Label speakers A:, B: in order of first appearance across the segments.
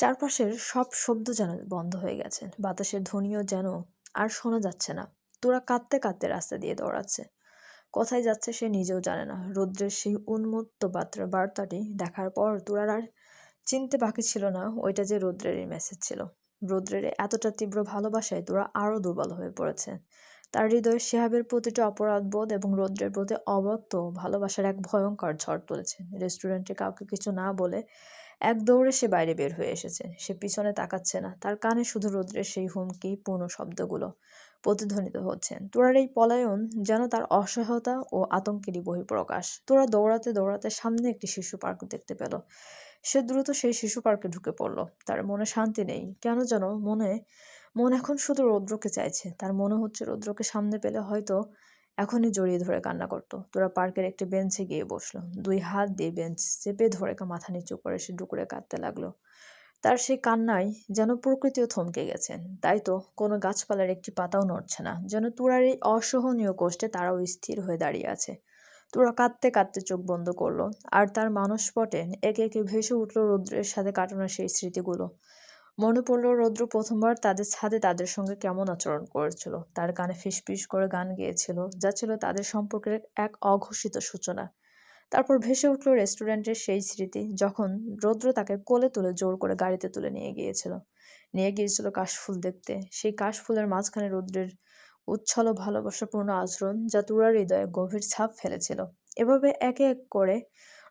A: চারপাশের সব শব্দ যেন বন্ধ হয়ে গেছে। বাতাসের ধ্বনিও যেন আর শোনা যাচ্ছে না। তোরা কাঁদতে কাঁদতে রাস্তা দিয়ে দৌড়াচ্ছে। কোথায় যাচ্ছে সে নিজেও জানে না। রৌদ্রের সেই উন্মত্ত বার্তা বার্তাটি দেখার পর তোরার আর চিনতে বাকি ছিল না, ওইটা যে রৌদ্রেরই মেসেজ ছিল। রৌদ্রের এতটা তীব্র ভালোবাসায় তোরা আরও দুর্বল হয়ে পড়েছে। তার হৃদয়ে শেহাবের প্রতিটা অপরাধবোধ এবং রৌদ্রের প্রতি অব্যক্ত ভালোবাসার এক ভয়ঙ্কর ঝড় তুলেছে। রেস্টুরেন্টে কাউকে কিছু না বলে এক দৌড়ে সে বাইরে বের হয়ে এসেছে। সে পিছনে তাকাচ্ছে না। তার কানে শুধু রৌদ্রের সেই হুমকি, পূর্ণ শব্দগুলো প্রতিধ্বনিত হচ্ছে। তোরার এই পলায়ন যেন তার অসহায়তা ও আতঙ্কেরই বহিঃপ্রকাশ। তোরা দৌড়াতে দৌড়াতে সামনে একটি শিশু পার্ক দেখতে পেল। সে দ্রুত সেই শিশু পার্কে ঢুকে পড়ল। তার মনে শান্তি নেই। কেন যেন মনে, মন এখন শুধু রৌদ্রকে চাইছে। তার মনে হচ্ছে রৌদ্রকে সামনে পেলে হয়তো এখনই জড়িয়ে ধরে কান্না করতো। তোরা পার্কের একটি বেঞ্চে গিয়ে বসল। দুই হাত দিয়ে বেঞ্চ চেপে ধরে মাথা নিচু করে সে ডুকুরে কাঁদতে লাগল। তার সেই কান্নায় যেন প্রকৃতিও থমকে গেছেন তাই তো কোনো গাছপালার একটি পাতাও নড়ছে না, যেন তোরার এই অসহনীয় কষ্টে তারাও স্থির হয়ে দাঁড়িয়ে আছে। তোরা কাঁদতে কাঁদতে চোখ বন্ধ করল, আর তার মানসপটে একে একে ভেসে উঠল রৌদ্রের সাথে কাটানো সেই স্মৃতিগুলো। মনে পড়ল রৌদ্র প্রথমবার তাদের ছাদে তাদের সঙ্গে কেমন আচরণ করেছিল। তার কানে ফিসফিস করে গান গেয়েছিল, যা ছিল তাদের সম্পর্কের এক অঘোষিত সূচনা। তারপর ভেসে উঠল রেস্টুরেন্টের সেই স্মৃতি, যখন রৌদ্র তাকে কোলে তুলে জোর করে গাড়িতে তুলে নিয়ে গিয়েছিল। নিয়ে গিয়েছিল কাশফুল দেখতে। সেই কাশফুলের মাঝখানে রৌদ্রের উচ্ছল ভালোবাসাপূর্ণ আচরণ, যা তুরার হৃদয়ে গভীর ছাপ ফেলেছিল। এভাবে একে এক করে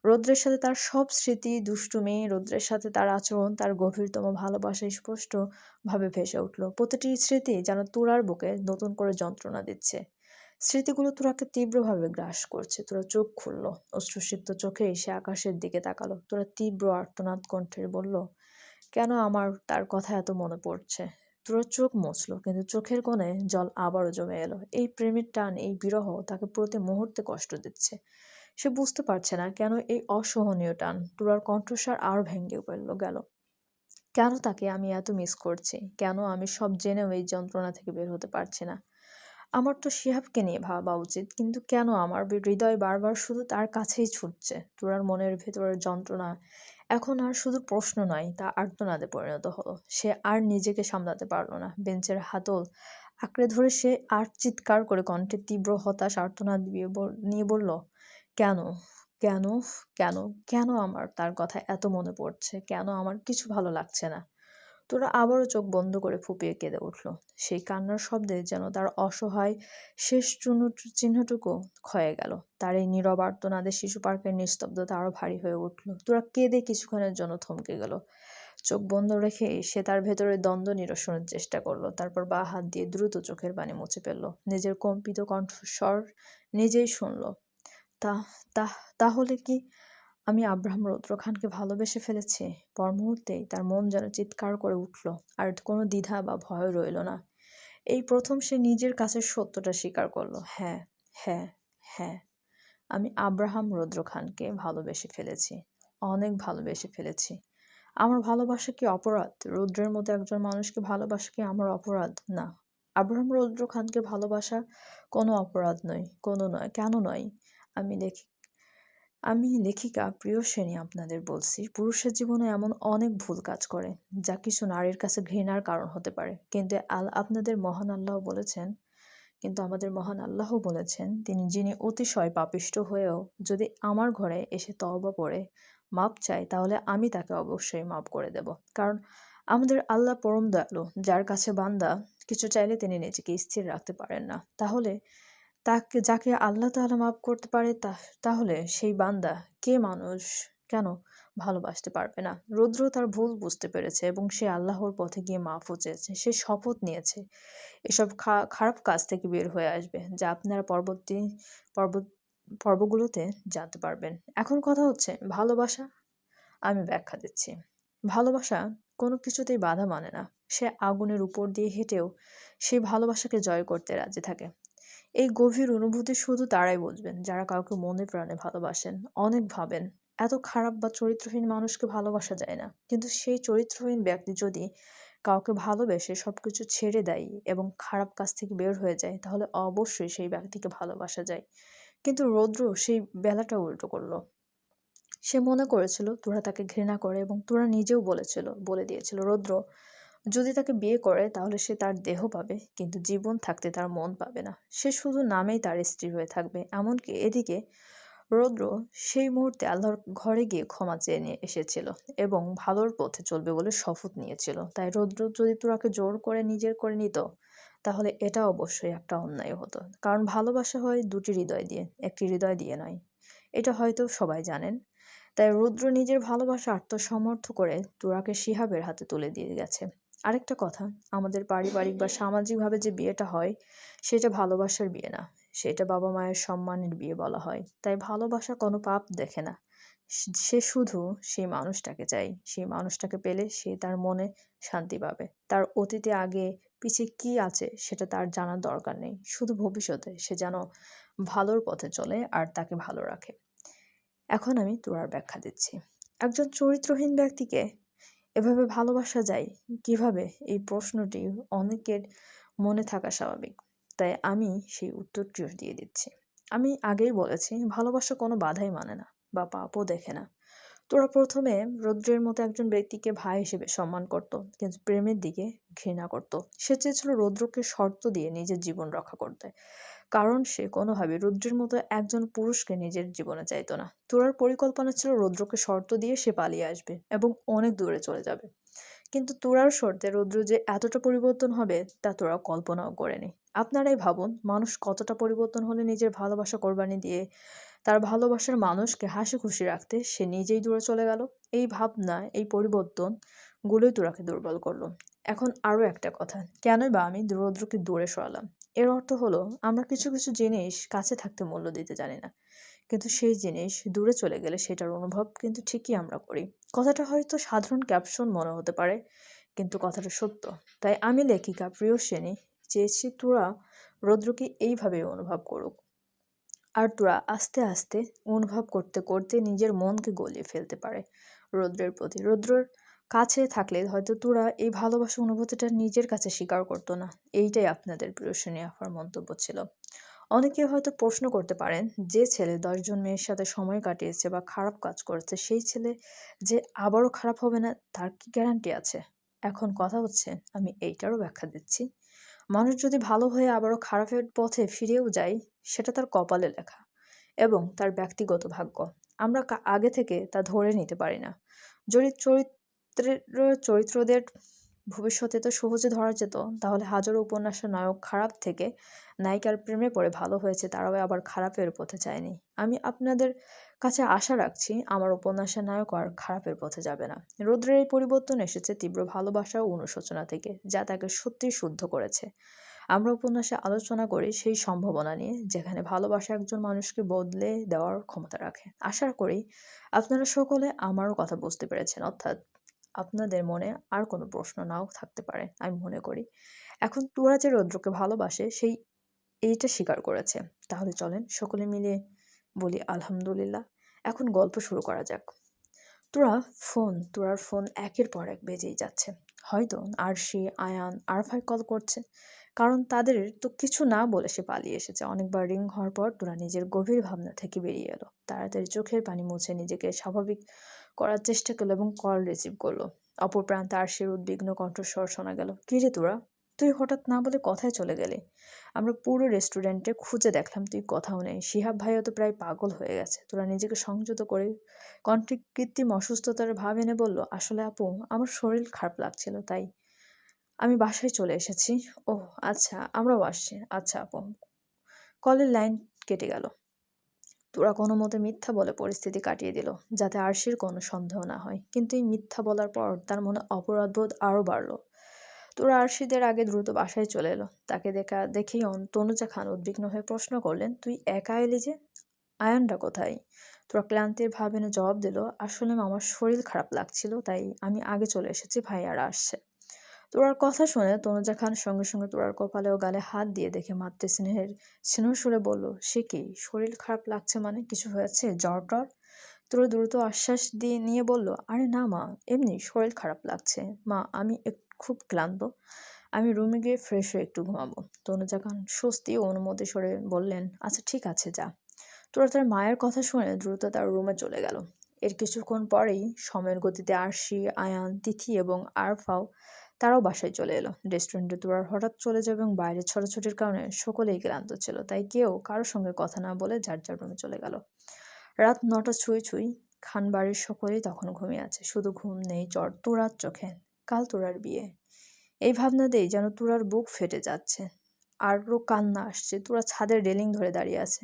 A: রৌদ্রের সাথে তার সব স্মৃতি দুষ্টুমি রৌদ্রের সাথে তার আচরণ, তার গভীরতম ভালোবাসা স্পষ্টভাবে ভেসে উঠল। প্রতিটি স্মৃতি যেন তুরার বুকে নতুন করে যন্ত্রণা দিচ্ছে। স্মৃতিগুলো তোরাকে তীব্রভাবে গ্রাস করছে। তোরা চোখ খুলল। অশ্রুসিক্ত চোখে এসে আকাশের দিকে তাকালো। তোরা তীব্র আর্তনাদ কণ্ঠে বলল, কেন আমার তার কথা এত মনে পড়ছে? তোরা চোখ মুছলো, কিন্তু চোখের কোণে জল আবারও জমে এলো। এই প্রেমের টান, এই বিরহ তাকে প্রতি মুহূর্তে কষ্ট দিচ্ছে। সে বুঝতে পারছে না কেন এই অসহনীয় টান। তোরার কণ্ঠস্বর আর ভেঙে পড়ল, গেল। কেন তাকে আমি এত মিস করছি? কেন আমি সব জেনেও এই যন্ত্রণা থেকে বের হতে পারছি না? আমার তো শিহাবকে নিয়ে ভাবা উচিত, কিন্তু কেন আমার হৃদয় বারবার শুধু তার কাছেই ছুটছে? তোরার মনের ভেতরের যন্ত্রণা এখন আর শুধু প্রশ্ন নয়, তা আর্তনাদে পরিণত হলো। সে আর নিজেকে সামলাতে পারল না। বেঞ্চের হাতল আঁকড়ে ধরে সে আর চিৎকার করে কণ্ঠে তীব্র হতাশ আর্তনাদ নিয়ে বলল কেন? কেন? কেন? কেন আমার তার কথা এত মনে পড়ছে? কেন আমার কিছু ভালো লাগছে না? তোরা আবারও চোখ বন্ধ করে ফুপিয়ে কেঁদে উঠল। সেই কান্নার শব্দে যেন তার অসহায় শেষ চূর্ণ চিহ্নটুকু ক্ষয়ে গেল। তার এই নীরব আর্তনাদে শিশু পার্কের নিস্তব্ধতা আরও ভারী হয়ে উঠল। তোরা কেঁদে কিছুক্ষণের জন্য থমকে গেল। চোখ বন্ধ রেখে সে তার ভেতরে দ্বন্দ্ব নিরসনের চেষ্টা করল। তারপর বা হাত দিয়ে দ্রুত চোখের পানি মুছে ফেলল। নিজের কম্পিত কণ্ঠস্বর নিজেই শুনল। তা তাহলে কি আমি আব্রাহাম রৌদ্র খানকে ভালোবেসে ফেলেছি? পর মুহূর্তেই তার মন যেন চিৎকার করে উঠল, আর কোনো দ্বিধা বা ভয় রইল না। এই প্রথম সে নিজের কাছে সত্যটা স্বীকার করল হ্যাঁ হ্যাঁ হ্যাঁ আমি আব্রাহাম রৌদ্র খানকে ভালোবেসে ফেলেছি, অনেক ভালোবেসে ফেলেছি। আমার ভালোবাসা কি অপরাধ? রৌদ্রের মতো একজন মানুষকে ভালোবাসা কি আমার অপরাধ? না, আব্রাহাম রৌদ্র খানকে ভালোবাসা কোনো অপরাধ নয়, কোনো নয়, কেন নয়? আমি দেখি আমি লেখিকা প্রিয়সেনী আপনাদের বলছি, পুরুষের জীবনে এমন অনেক ভুল কাজ করে, যা কিছু নারীর কাছে ঘৃণার কারণ হতে পারে। কিন্তু আল, আপনাদের মহান আল্লাহ বলেছেন, কিন্তু আমাদের মহান আল্লাহ বলেছেন, তিনি যিনি অতিশয় পাপিষ্ট হয়েও যদি আমার ঘরে এসে তওবা পড়ে মাপ চায়, তাহলে আমি তাকে অবশ্যই মাপ করে দেব। কারণ আমাদের আল্লাহ পরম দয়ালু, যার কাছে বান্দা, কিছু চাইলে তিনি নিজেকে স্থির রাখতে পারেন না। তাহলে তাকে, যাকে আল্লাহ তাআলা মাফ করতে পারে, তা, তাহলে সেই বান্দা কে মানুষ কেন ভালোবাসতে পারবে না? রুদ্র তার ভুল বুঝতে পেরেছে এবং সে আল্লাহর পথে গিয়ে মাফও চেয়েছে। সে শপথ নিয়েছে। এসব খারাপ কাজ থেকে বের হয়ে আসবে, যা আপনারা পরবর্তী পর্বত পর্বগুলোতে জানতে পারবেন। এখন কথা হচ্ছে, ভালোবাসা আমি ব্যাখ্যা দিচ্ছি। ভালোবাসা কোনো কিছুতেই বাধা মানে না। সে আগুনের উপর দিয়ে হেঁটেও সেই ভালোবাসাকে জয় করতে রাজি থাকে। এই গভীর অনুভূতি শুধু তারাই বুঝবেন, যারা কাউকে মনে প্রাণে ভালোবাসেন। অনেক ভাবেন, এত খারাপ বা চরিত্রহীন মানুষকে ভালোবাসা যায় না। কিন্তু সেই চরিত্রহীন ব্যক্তি যদি কাউকে ভালোবেসে সবকিছু ছেড়ে দেয় এবং খারাপ কাজ থেকে বের হয়ে যায়, তাহলে অবশ্যই সেই ব্যক্তিকে ভালোবাসা যায়। কিন্তু রৌদ্র সেই বেলাটা উল্টো করল। সে মনে করেছিল, তোরা তাকে ঘৃণা করে এবং তোরা নিজেও বলেছিল, বলে দিয়েছিল, রৌদ্র যদি তাকে বিয়ে করে, তাহলে সে তার দেহ পাবে, কিন্তু জীবন থাকতে তার মন পাবে না। সে শুধু নামেই তার স্ত্রী হয়ে থাকবে। এমনকি এদিকে রৌদ্র সেই মুহূর্তে আল্লাহর ঘরে গিয়ে ক্ষমা চেয়ে নিয়ে এসেছিল এবং ভালোর পথে চলবে বলে শপথ নিয়েছিল। তাই রৌদ্র, যদি তোরাকে জোর করে নিজের করে নিত, তাহলে এটা অবশ্যই একটা অন্যায় হতো। কারণ ভালোবাসা হয় দুটি হৃদয় দিয়ে, একটি হৃদয় দিয়ে নয়। এটা হয়তো সবাই জানেন। তাই রুদ্র নিজের ভালোবাসা আত্মসমর্থ করে তোরাকে শিহাবের হাতে তুলে দিয়ে গেছে। আরেকটা কথা, আমাদের পারিবারিক বা সামাজিকভাবে যে বিয়েটা হয়, সেটা ভালোবাসার বিয়ে না। সেটা বাবা মায়ের সম্মানের বিয়ে বলা হয়। তাই ভালোবাসা কোনো পাপ দেখে না। সে শুধু সেই মানুষটাকে চাই সেই মানুষটাকে পেলে সে তার মনে শান্তি পাবে। তার অতীতে আগে পিছে কি আছে, সেটা তার জানার দরকার নেই। শুধু ভবিষ্যতে সে যেন ভালোর পথে চলে আর তাকে ভালো রাখে। এখন আমি তোরার ব্যাখ্যা দিচ্ছি। একজন চরিত্রহীন ব্যক্তিকে এভাবে ভালোবাসা যায়? কীভাবে? এই প্রশ্নটি অনেকের মনে থাকা স্বাভাবিক। তাই আমি সেই উত্তরটিও দিয়ে দিচ্ছি। আমি আগেই বলেছি, ভালোবাসা কোনো বাধাই মানে না বা পাপও দেখে না। তোরা প্রথমে রৌদ্রের মতো একজন ব্যক্তিকে ভাই হিসেবে সম্মান করত, কিন্তু প্রেমের দিকে ঘৃণা করত। সে চেয়েছিল রৌদ্রকে শর্ত দিয়ে নিজের জীবন রক্ষা করতে। কারণ সে কোনোভাবে রুদ্রের মতো একজন পুরুষকে নিজের জীবনে চাইতো না। তোরার পরিকল্পনা ছিল রুদ্রকে শর্ত দিয়ে সে পালিয়ে আসবে এবং অনেক দূরে চলে যাবে। কিন্তু তোরার শর্তে রুদ্র যে এতটা পরিবর্তন হবে, তা তোরা কল্পনাও করেনি। আপনারাই ভাবুন, মানুষ কতটা পরিবর্তন হলে নিজের ভালোবাসা কোরবানি দিয়ে তার ভালোবাসার মানুষকে হাসি খুশি রাখতে সে নিজেই দূরে চলে গেল? এই ভাবনা, এই পরিবর্তন গুলোই তোরাকে দুর্বল করল। এখন আরও একটা কথা, কেনই বা আমি রৌদ্রকে দূরে সরালাম? এর অর্থ হলো, আমরা কিছু কিছু জিনিস কাছে থাকতে মূল্য দিতে জানি না। কিন্তু সেই জিনিস দূরে চলে গেলে সেটার অনুভব কিন্তু ঠিকই আমরা করি। কথাটা হয়তো সাধারণ ক্যাপশন মনে হতে পারে, কিন্তু কথাটা সত্য। তাই আমি লেখিকা প্রিয় শ্রেণি চেয়েছি তোরা রৌদ্রকে এইভাবে অনুভব করুক। আর তোরা আস্তে আস্তে অনুভব করতে করতে নিজের মনকে গলিয়ে ফেলতে পারে। রৌদ্রের প্রতি রৌদ্রের কাছে থাকলে হয়তো তোরা এই ভালোবাসা অনুভূতিটা নিজের কাছে স্বীকার করতো না। এইটাই আপনাদের প্রিয়সিনী আফার মন্তব্য ছিল। অনেকে হয়তো প্রশ্ন করতে পারেন, যে ছেলে দশজন মেয়ের সাথে সময় কাটিয়েছে বা খারাপ কাজ করেছে, সেই ছেলে যে আবারও খারাপ হবে না, তার কি গ্যারান্টি আছে? এখন কথা হচ্ছে, আমি এইটারও ব্যাখ্যা দিচ্ছি। মানুষ যদি ভালো হয়ে আবারও খারাপের পথে ফিরেও যায়, সেটা তার কপালে লেখা এবং তার ব্যক্তিগত ভাগ্য। আমরা আগে থেকে তা ধরে নিতে পারি না। যদি চরিত্র চরিত্রের চরিত্রদের ভবিষ্যতে তো সহজে ধরা যেত। তাহলে হাজারো উপন্যাসের নায়ক খারাপ থেকে নায়িকার প্রেমে পড়ে ভালো হয়েছে, তারাও আবার খারাপের পথে যায়নি। আমি আপনাদের কাছে আশা রাখছি, আমার উপন্যাসের নায়ক আর খারাপের পথে যাবে না। রৌদ্রের এই পরিবর্তন এসেছে তীব্র ভালোবাসা ও অনুশোচনা থেকে, যা তাকে সত্যিই শুদ্ধ করেছে। আমরা উপন্যাসে আলোচনা করি সেই সম্ভাবনা নিয়ে, যেখানে ভালোবাসা একজন মানুষকে বদলে দেওয়ার ক্ষমতা রাখে। আশা করি আপনারা সকলে আমারও কথা বুঝতে পেরেছেন, অর্থাৎ আপনাদের মনে আর কোনো প্রশ্ন নাও থাকতে পারে, আমি মনে করি। এখন তোরা যে রৌদ্রকে ভালোবাসে, সেই এইটা স্বীকার করেছে। তাহলে চলেন সকলে মিলে বলি আলহামদুলিল্লাহ। এখন গল্প শুরু করা যাক। তোরা ফোন, তোরার ফোন একের পর এক বেজেই যাচ্ছে। হয়তো আরশি, আয়ান, আরফাই কল করছে। কারণ তাদের তো কিছু না বলে সে পালিয়ে এসেছে। অনেকবার রিং হওয়ার পর তোরা নিজের গভীর ভাবনা থেকে বেরিয়ে এলো। তাড়াতাড়ি চোখের পানি মুছে নিজেকে স্বাভাবিক করার চেষ্টা করল এবং কল রিসিভ করল। অপর প্রান্তে আরশির উদ্বিগ্ন কণ্ঠস্বর শোনা গেল, কি রে তোরা? তুই হঠাৎ না বলে কথায় চলে গেলে? আমরা পুরো রেস্টুরেন্টে খুঁজে দেখলাম, তুই কথাও নেই। শিহাব ভাইও তো প্রায় পাগল হয়ে গেছে। তোরা নিজেকে সংযত করে কণ্ঠে কৃত্রিম অসুস্থতার ভাব এনে বলল, আসলে আপু, আমার শরীর খারাপ লাগছিল, তাই আমি বাসায় চলে এসেছি। ও আচ্ছা আমরাও আসছি। আচ্ছা আপু। কলের লাইন কেটে গেল। তোরা কোনো মতে মিথ্যা বলে পরিস্থিতি কাটিয়ে দিল, যাতে আরশির কোনো সন্দেহ না হয়। কিন্তু এই মিথ্যা বলার পর তার মনে অপরাধবোধ আরও বাড়ল। তোরা আরশিদের আগে দ্রুত বাসায় চলে এলো। তাকে দেখা, দেখেই তনুজা খান উদ্বিগ্ন হয়ে প্রশ্ন করলেন, তুই একা এলি যে? আয়নটা কোথায়? তোরা ক্লান্তির ভাবেনে জবাব দিল, আসলে আমার শরীর খারাপ লাগছিল, তাই আমি আগে চলে এসেছি ভাইয়ারা আসছে তোরার কথা শুনে তনুজা খান সঙ্গে সঙ্গে তোরার কপালে ও গালে হাত দিয়ে দেখে মাতৃ স্নেহের স্নেহ সুরে বলল, সে কি? শরীর খারাপ লাগছে মানে? কিছু হয়েছে? জ্বর টর? তোরা দ্রুত আশ্বাস দিয়ে নিয়ে বলল, আরে না মা, এমনি শরীর খারাপ লাগছে। মা, আমি খুব ক্লান্ত। আমি রুমে গিয়ে ফ্রেশ হয়ে একটু ঘুমাবো। তনুজা খান স্বস্তি ও অনুমতি সরে বললেন আচ্ছা ঠিক আছে, যা। তোরা তার মায়ের কথা শুনে দ্রুত তার রুমে চলে গেল। এর কিছুক্ষণ পরেই সময়ের গতিতে আরশি, আয়ান, তিথি এবং আরফাও তারাও বাসায় চলে এলো। রেস্টুরেন্টে তোরার হঠাৎ চলে যাবে এবং বাইরে ছোটাছুটির কারণে সকলেই ক্লান্ত ছিল, তাই কেউ কারোর সঙ্গে কথা না বলে যার যার রুমে চলে গেল। রাত নটা ছুঁই ছুঁই খান বাড়ির সকলেই তখন ঘুমিয়ে আছে, শুধু ঘুম নেই চর তোরার চোখে। কাল তোরার বিয়ে। এই ভাবনাতেই যেন তোরার বুক ফেটে যাচ্ছে। আরও কান্না আসছে তোরা ছাদের রেলিং ধরে দাঁড়িয়ে আছে।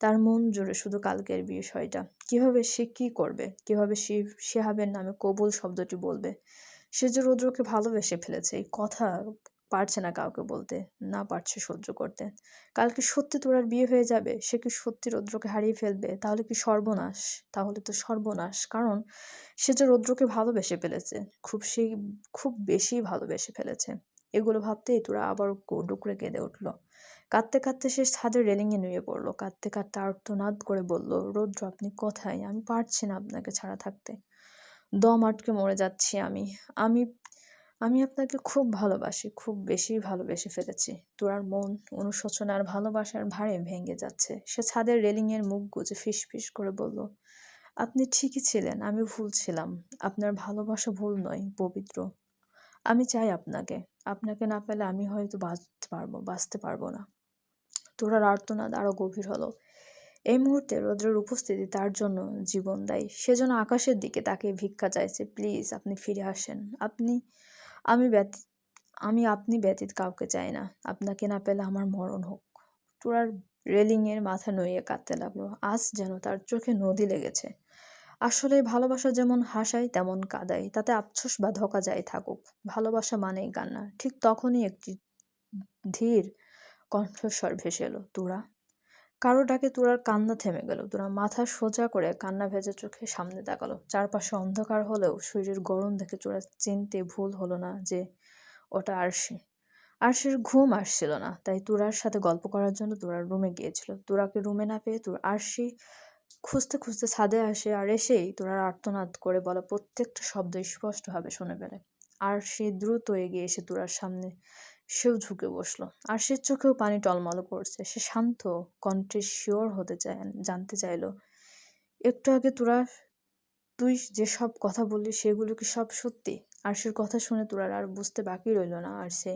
A: তার মন জুড়ে শুধু কালকের বিষয়টা। কীভাবে সে কি করবে? কীভাবে সে শেহাবের নামে কবুল শব্দটি বলবে? সে যে রুদ্রকে ভালোবেসে ফেলেছে, এই কথা পারছে না কাউকে বলতে, না পারছে সহ্য করতে। কালকে সত্যি তোর আর বিয়ে হয়ে যাবে, সে কি সত্যি রৌদ্রকে হারিয়ে ফেলবে? তাহলে কি সর্বনাশ? তাহলে তো সর্বনাশ, কারণ সে যে রৌদ্রকে ভালোবেসে ফেলেছে, খুব সেই, খুব বেশি ভালোবেসে ফেলেছে। এগুলো ভাবতেই তোরা আবার ডুকরে কেঁদে উঠল। কাঁদতে কাঁদতে সে ছাদের রেলিংয়ে নুয়ে পড়ল। কাঁদতে কাঁদতে আর্তনাদ করে বলল, রৌদ্র, আপনি কোথায়? আমি পারছি না আপনাকে ছাড়া থাকতে। দম আটকে মরে যাচ্ছি আমি। আমি আমি আপনাকে খুব ভালোবাসি, খুব বেশি ভালোবেসে ফেলেছি। তোরার মন অনুশোচনার ভালোবাসার ভারে ভেঙে যাচ্ছে। সে ছাদের রেলিংয়ের মুখ গুজে ফিস করে বলল, আপনি ঠিকই ছিলেন, আমি ভুল ছিলাম। আপনার ভালোবাসা ভুল নয়, পবিত্র। আমি চাই আপনাকে। আপনাকে না পেলে আমি হয়তো বাঁচতে পারব বাঁচতে পারব না। তোরার আর্তনাদ আরও গভীর হলো। এই মুহূর্তে রৌদ্রের উপস্থিতি তার জন্য জীবন দেয়। সেজন্য আকাশের দিকে তাকে ভিক্ষা চাইছে, প্লিজ, আপনি ফিরে আসেন। আপনি, আমি ব্যতীত আমি, আপনি ব্যতীত কাউকে চাই না। আপনাকে না পেলে আমার মরণ হোক। তোরার রেলিংয়ের মাথা নইয়ে কাঁদতে লাগল। আজ যেন তার চোখে নদী লেগেছে। আসলে ভালোবাসা যেমন হাসায়, তেমন কাদায়। তাতে আফসোস বা ধোকা যায় থাকুক। ভালোবাসা মানেই কান্না। ঠিক তখনই একটি ধীর কণ্ঠস্বর ভেসে এলো, তোরা কারও ডাকে তোরার কান্না থেমে গেল। তোরা মাথা সোজা করে কান্না ভেজে চোখে সামনে তাকালো। চারপাশে অন্ধকার হলেও শরীরের গরম দেখে তোরা চিনতে ভুল হলো না যে ওটা আরশি। আরশির ঘুম আসছিল না, তাই তোরার সাথে গল্প করার জন্য তোরার রুমে গিয়েছিল। তোরাকে রুমে না পেয়ে তোর আরশি খুঁজতে খুঁজতে ছাদে আসে আর এসেই তোরার আর্তনাদ করে বলা, প্রত্যেকটা শব্দ স্পষ্টভাবে শুনে ফেলে আর সে দ্রুত এগিয়ে এসে তোরার সামনে সেও ঝুঁকে বসল। আর সে চোখেও পানি টলমল করছে। সে শান্ত, কণ্ঠে শিওর হতে চায়, জানতে চাইলো, একটু আগে তোরা, তুই যেসব কথা বললি, সেগুলো কি সব সত্যি? আরশির কথা শুনে তোরা আর বুঝতে বাকি রইল না। আর সে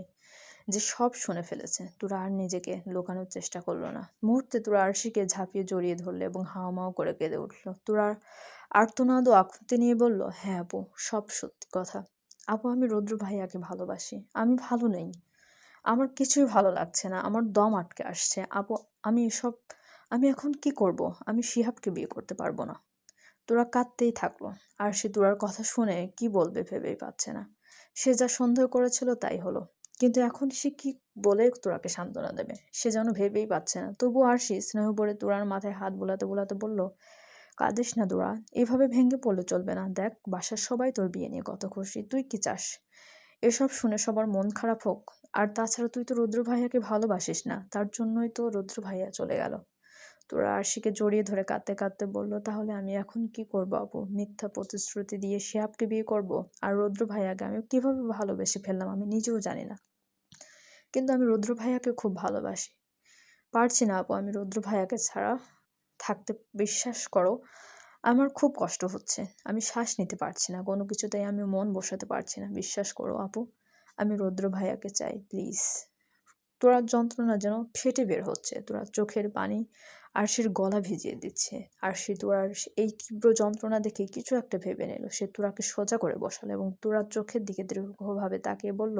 A: যে সব শুনে ফেলেছে, তোরা আর নিজেকে লোকানোর চেষ্টা করল না। মুহূর্তে তোরা আরশিকে ঝাঁপিয়ে জড়িয়ে ধরলে এবং হাওমাও করে কেঁদে উঠল। তোরা আর্তনাদ ও আকুতি নিয়ে বলল হ্যাঁ আপু, সব সত্যি কথা। আপু, আমি রৌদ্র ভাইয়াকে ভালোবাসি। আমি ভালো নেই। আমার কিছুই ভালো লাগছে না। আমার দম আটকে আসছে। আপু, আমি এসব, আমি এখন কি করব? আমি শিহাবকে বিয়ে করতে পারব না। তোরা কাঁদতেই থাকল। আর সে তোরার কথা শুনে কি বলবে ভেবেই পাচ্ছে না। সে যা সন্দেহ করেছিল তাই হলো। কিন্তু এখন সে কি বলে তোরাকে সান্ত্বনা দেবে? সে যেন ভেবেই পাচ্ছে না। তবু সে স্নেহ পড়ে তোরার মাথায় হাত বোলাতে বোলাতে বলল কাঁদিস না দোড়া এভাবে ভেঙে পড়লে চলবে না। দেখ, বাসার সবাই তোর বিয়ে নিয়ে কত খুশি। তুই কি চাস? এসব শুনে সবার মন খারাপ হোক। আর তাছাড়া তুই তো রুদ্র ভাইয়াকে ভালোবাসিস না, তার জন্যই তো রুদ্র ভাইয়া চলে গেল। তোরা আরশিকে জড়িয়ে ধরে কাঁদতে কাঁদতে বলল, তাহলে আমি এখন কি করব আপু? মিথ্যা প্রতিশ্রুতি দিয়ে শিহাবকে বিয়ে করব? আর রুদ্র ভাইয়াকে আমি কীভাবে ভালোবেসে ফেললাম আমি নিজেও জানি না। কিন্তু আমি রুদ্র ভাইয়াকে খুব ভালোবাসি। পারছি না আপু, আমি রুদ্র ভাইয়াকে ছাড়া থাকতে বিশ্বাস করো, আমার খুব কষ্ট হচ্ছে। আমি শ্বাস নিতে পারছি না, কোনো কিছুতেই আমি মন বসাতে পারছি না। বিশ্বাস করো আপু, আমি রৌদ্র ভাইয়াকে চাই, প্লিজ। তোরা যন্ত্রণা যেন ফেটে বের হচ্ছে, তোরা চোখের পানি আরশির গলা ভিজিয়ে দিচ্ছে। আরশি তোরার এই তীব্র যন্ত্রণা দেখে কিছু একটা ভেবে নিল। সে তোরাকে সোজা করে বসালো এবং তোরা চোখের দিকে দীর্ঘভাবে তাকিয়ে বলল,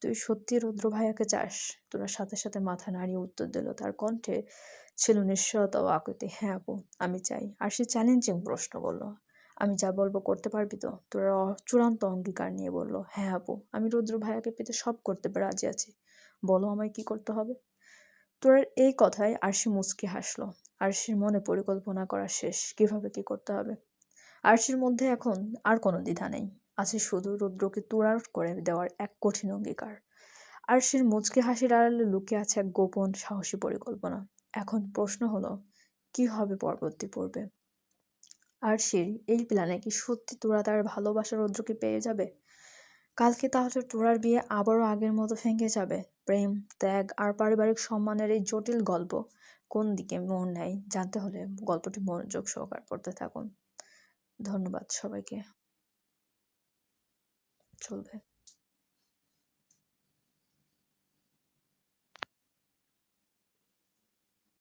A: তুই সত্যি রৌদ্র ভাইয়াকে চাস? তোরা সাথে সাথে মাথা নাড়িয়ে উত্তর দিল, তার কণ্ঠে ছিল নিশ্চয়তা ও আকুতি। হ্যাঁ আপু, আমি চাই। আর সে চ্যালেঞ্জিং প্রশ্ন করল। আমি যা বলব করতে পারবি তো? তোরা চূড়ান্ত অঙ্গীকার নিয়ে বলল হ্যাঁ আপু, আমি রুদ্র ভাইয়াকে পেতে সব করতে রাজি আছি। বলো আমায় কি করতে হবে? তোর এই কথায় আরশি মুচকি হাসলো। আরশির মনে পরিকল্পনা করা শেষ। কীভাবে কি করতে হবে? আরশির মধ্যে এখন আর কোনো দ্বিধা নেই। আছে শুধু রুদ্রকে তুরার করে দেওয়ার এক কঠিন অঙ্গীকার। আরশির মুচকি হাসির আড়ালে লুকিয়ে আছে এক গোপন সাহসী পরিকল্পনা। এখন প্রশ্ন হলো, কি হবে পরবর্তী পর্বে? আরশির এই প্ল্যানে কি সত্যি তোরা তার ভালোবাসার রৌদ্রকে পেয়ে যাবে? কালকে তাহলে তোরার বিয়ে আবারও আগের মতো ভেঙে যাবে। প্রেম, ত্যাগ আর পারিবারিক সম্মানের এই জটিল গল্প কোন দিকে মন নেয় জানতে হলে গল্পটি মনোযোগ সহকার পড়তে থাকুন। ধন্যবাদ সবাইকে। চলবে।